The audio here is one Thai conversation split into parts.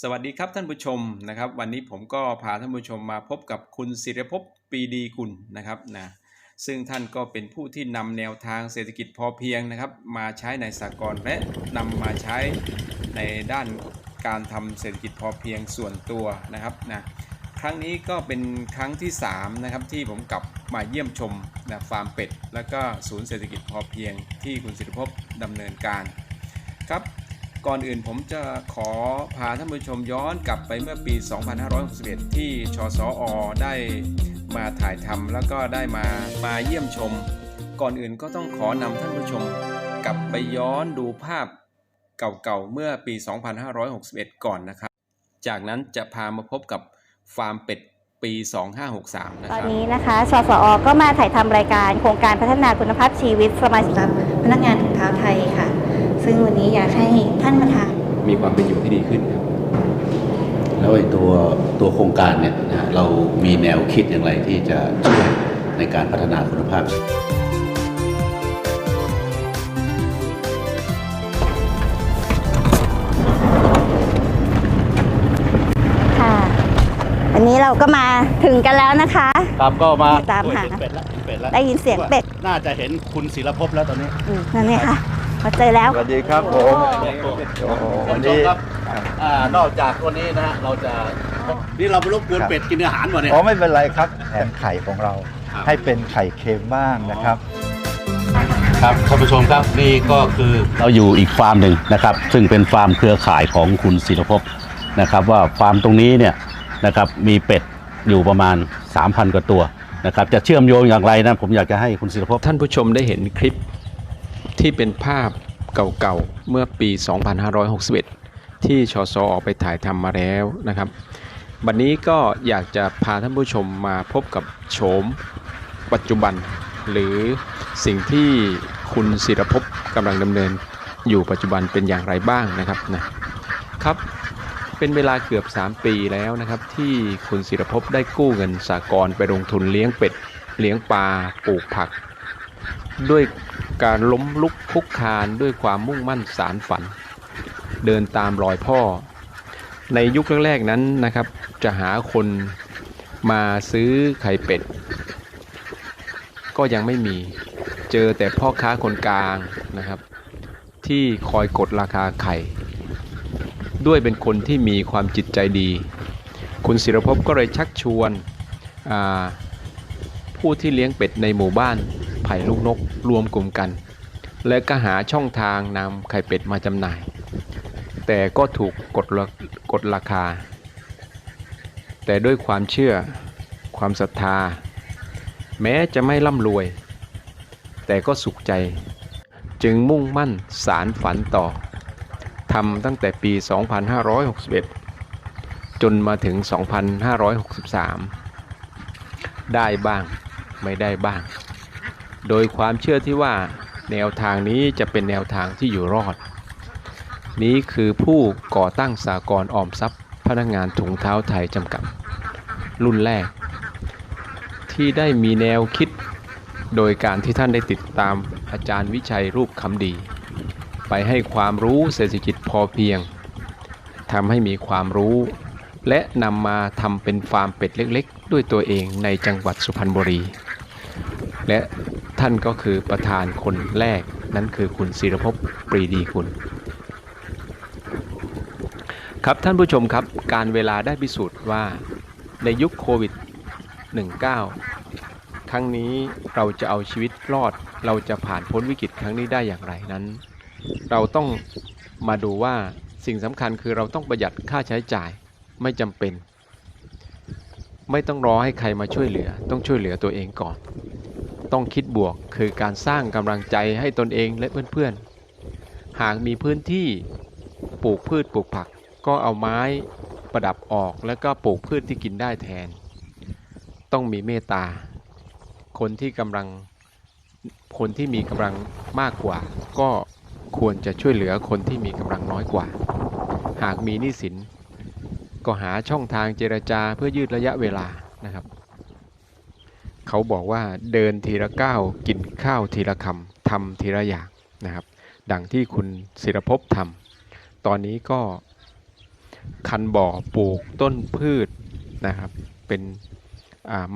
สวัสดีครับท่านผู้ชมนะครับ วันนี้ผมก็พาท่านผู้ชมมาพบกับคุณศิริภพปีดีกุลนะครับนะซึ่งท่านก็เป็นผู้ที่นำแนวทางเศรษฐกิจพอเพียงนะครับ มาใช้ในสากลและนำมาใช้ในด้านการทำเศรษฐกิจพอเพียงส่วนตัวนะครับนะครั้งนี้ก็เป็นครั้งที่3นะครับที่ผมกลับมาเยี่ยมชมนะฟาร์มเป็ด แล้วก็ศูนย์เศรษฐกิจพอเพียงที่คุณศิริภพดำเนินการครับ ก่อนอื่นผมจะขอพาท่านผู้ชมย้อนกลับไปเมื่อปี 2561 ที่ชสอได้มาถ่ายทำแล้วก็ได้มามาเยี่ยมชม ก่อนอื่นก็ต้องขอนำท่านผู้ชม กลับไปย้อนดูภาพเก่าๆเมื่อปี 2561 ก่อนนะครับ จากนั้นจะพามาพบกับฟาร์มเป็ดปี 2563 นะตอคนรับนี้นะคะชสอก็มาถ่ายทำรายการโครงการพัฒนาคุณภาพชีวิตสมาชิก พนักงานถุงเท้าไทยค่ะ ซึ่งวันนี้อยากให้ท่านประธานมีความเป็นอยู่ที่ดีขึ้นครับแล้วไอ้ตัวตัวโครงการเนี่ยนะฮะเรามีแนวคิดอย่างไรที่จะช่วยในการพัฒนาคุณภาพ ค่ะ วันนี้เราก็มาถึงกันแล้วนะคะ ครับก็มาตามหา โอ้ยเนเป็ดแล้วเห็นเป็ดแล้วได้ยินเสียงเป็ด น่าจะเห็นคุณศิลภพแล้วตอนนี้ อืมนั่นนี่ค่ะ มาเจอแล้ว สวัสดีครับผมโอ้โหท่าวันนผู้ชนี้มครับอ่านอกจากวันนี้นะฮะเราจะนี่เราไปรบกวนครับเป็ดกินอาหารวะเนี่ยอ๋อไม่เป็นไรครับแถมไข่ของเราครับให้เป็นไข่เค็มบ้างนะครับครับท่านผู้ชมครับนี่ก็คือเราอยู่อีกฟาร์มหนึ่งนะครับ ซึ่งเป็นฟาร์มเครือข่ายของคุณศิลภพนะครับ ว่าฟาร์มตรงนี้เนี่ยนะครับมีเป็ดอยู่ประมาณ 3,000 กว่าตัวนะครับ จะเชื่อมโยงอย่างไรนะผมอยากจะให้คุณศิลภพท่านผู้ชมได้เห็นคลิป ที่เป็นภาพเก่าๆ เมื่อปี 2561 ที่ชสออกไปถ่ายทำมาแล้วนะครับ วันนี้ก็อยากจะพาท่านผู้ชมมาพบกับโฉมปัจจุบัน หรือสิ่งที่คุณศิรภพกำลังดำเนินอยู่ปัจจุบันเป็นอย่างไรบ้างนะครับนะครับเป็นเวลาเกือบ 3 ปีแล้วนะครับ ที่คุณศิรภพได้กู้เงินสากลไปลงทุนเลี้ยงเป็ด เลี้ยงปลาปลูกผัก ด้วย การล้มลุกคุกคานด้วยความมุ่งมั่นสารฝัน เดินตามรอยพ่อ ในยุคแรกๆนั้นนะครับ จะหาคนมาซื้อไข่เป็ด ก็ยังไม่มีเจอแต่พ่อค้าคนกลางนะครับ ที่คอยกดราคาไข่ ด้วยเป็นคนที่มีความจิตใจดี คุณศิรภพก็เลยชักชวนผู้ที่เลี้ยงเป็ดในหมู่บ้าน ไผ่ลูกนกรวมกลุ่มกัน และก็หาช่องทางนำไข่เป็ดมาจำหน่าย แต่ก็ถูกกดกดราคา แต่ด้วยความเชื่อความศรัทธา แม้จะไม่ร่ำรวย แต่ก็สุขใจ จึงมุ่งมั่นสารฝันต่อทำตั้งแต่ปี 2561 จนมาถึง 2563 ได้บ้างไม่ได้บ้าง โดยความเชื่อที่ว่าแนวทางนี้จะเป็นแนวทางที่อยู่รอด นี้คือผู้ก่อตั้งสากลออมทรัพย์ พนักงานถุงเท้าไทยจำกัด รุ่นแรก ที่ได้มีแนวคิด โดยการที่ท่านได้ติดตามอาจารย์วิชัยรูปคำดี ไปให้ความรู้เศรษฐกิจพอเพียงทำให้มีความรู้ และนำมาทำเป็นฟาร์มเป็ดเล็กๆ ด้วยตัวเองในจังหวัดสุพรรณบุรี และ ท่านก็คือประธานคนแรกนั่นคือคุณศิรภพปรีดีคุณ ครับท่านผู้ชมครับการเวลาได้พิสูจน์ว่าในยุคโควิด -19 ครั้งนี้เราจะเอาชีวิตรอดเราจะผ่านพ้นวิกฤตครั้งนี้ได้อย่างไรนั้น เราต้องมาดูว่าสิ่งสำคัญคือเราต้องประหยัดค่าใช้จ่ายไม่จำเป็น ไม่ต้องรอให้ใครมาช่วยเหลือ ต้องช่วยเหลือตัวเองก่อน ต้องคิดบวก คือการสร้างกำลังใจให้ตนเองและเพื่อนๆ หากมีพื้นที่ปลูกพืชปลูกผัก ก็เอาไม้ประดับออกแล้วก็ปลูกพืชที่กินได้แทน ต้องมีเมตตา คนที่กำลังคนที่มีกำลังมากกว่า ก็ควรจะช่วยเหลือคนที่มีกำลังน้อยกว่า หากมีหนี้สิน ก็หาช่องทางเจรจาเพื่อยืดระยะเวลา เขาบอกว่าเดินทีละก้าวกินข้าวทีละคำทำทีละอย่างนะครับ ดังที่คุณศิรภพทำตอนนี้ก็ขพันบ่อปลูกต้นพืชนะครับ เป็น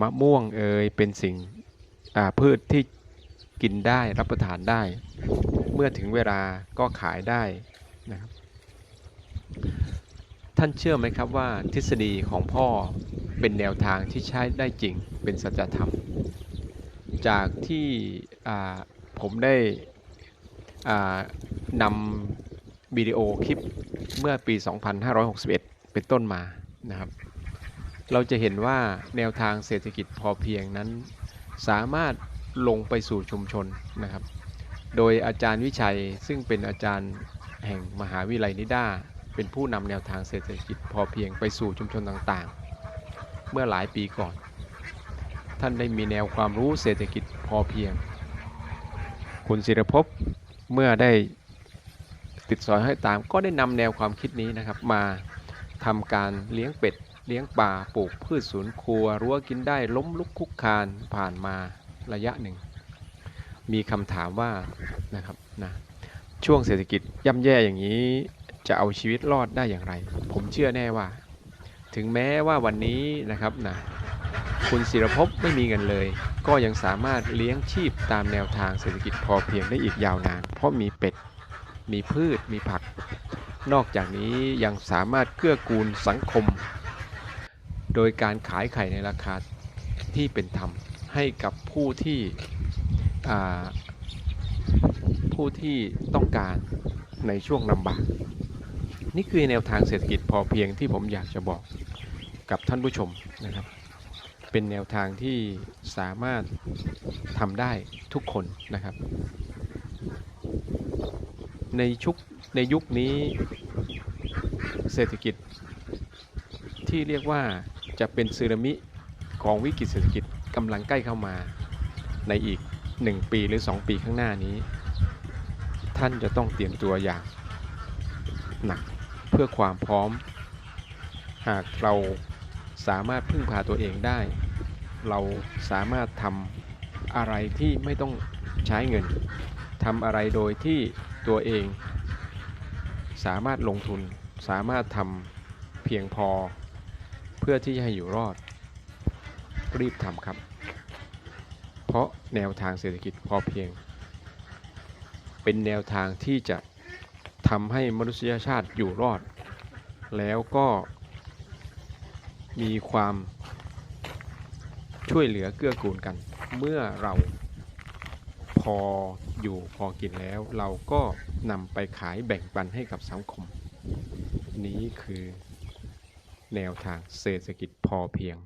มะม่วงเอยเป็นสิ่งพืชที่กินได้รับประทานได้ เมื่อถึงเวลาก็ขายได้นะครับ ท่านเชื่อไหมครับว่าทฤษฎีของพ่อ เป็นแนวทางที่ใช้ได้จริงเป็นสัจธรรม จากที่ผมได้นำวิดีโอคลิปเมื่อปี 2561 เป็นต้นมานะครับ เราจะเห็นว่าแนวทางเศรษฐกิจพอเพียงนั้น สามารถลงไปสู่ชุมชนนะครับ โดยอาจารย์วิชัยซึ่งเป็นอาจารย์แห่งมหาวิทยาลัยนิด้าเป็นผู้นำแนวทางเศรษฐกิจพอเพียงไปสู่ชุมชนต่างๆ เมื่อหลายปีก่อน ท่านได้มีแนวความรู้เศรษฐกิจพอเพียง คุณศิรภพเมื่อได้ติดสอยให้ตาม ก็ได้นำแนวความคิดนี้นะครับมาทำการเลี้ยงเป็ด เลี้ยงปลาปลูกพืชสวนครัวรั้วกินได้ล้มลุกคุกคานผ่านมาระยะหนึ่ง มีคำถามว่านะครับนะช่วงเศรษฐกิจย่ำแย่อย่างนี้จะเอาชีวิตรอดได้อย่างไร ผมเชื่อแน่ว่า ถึงแม้ว่าวันนี้นะครับนะคุณศิรภพไม่มีเงินเลย ก็ยังสามารถเลี้ยงชีพตามแนวทางเศรษฐกิจพอเพียงได้อีกยาวนาน เพราะมีเป็ด มีพืช มีผัก นอกจากนี้ยังสามารถเกื้อกูลสังคม โดยการขายไข่ในราคาที่เป็นธรรมให้กับผู้ที่ผู้ที่ต้องการในช่วงลำบาก นี่คือแนวทางเศรษฐกิจพอเพียงที่ผมอยากจะบอกกับท่านผู้ชมนะครับ เป็นแนวทางที่สามารถทำได้ทุกคนนะครับ ในชุกในยุคนี้เศรษฐกิจที่เรียกว่าจะเป็นสึนามิของวิกฤตเศรษฐกิจกำลังใกล้เข้ามาในอีก 1 ปีหรือ 2 ปีข้างหน้านี้ ท่านจะต้องเตรียมตัวอย่างหนัก เพื่อความพร้อม หากเราสามารถพึ่งพาตัวเองได้ เราสามารถทำอะไรที่ไม่ต้องใช้เงินทำอะไรโดยที่ตัวเอง สามารถลงทุน สามารถทำเพียงพอ เพื่อที่จะให้อยู่รอด รีบทำครับ เพราะแนวทางเศรษฐกิจพอเพียง เป็นแนวทางที่จะ ทำให้มนุษยชาติอยู่รอด แล้วก็มีความช่วยเหลือเกื้อกูลกัน เมื่อเราพออยู่พอกินแล้ว เราก็นำไปขายแบ่งปันให้กับสังคม นี้คือแนวทางเศรษฐกิจพอเพียง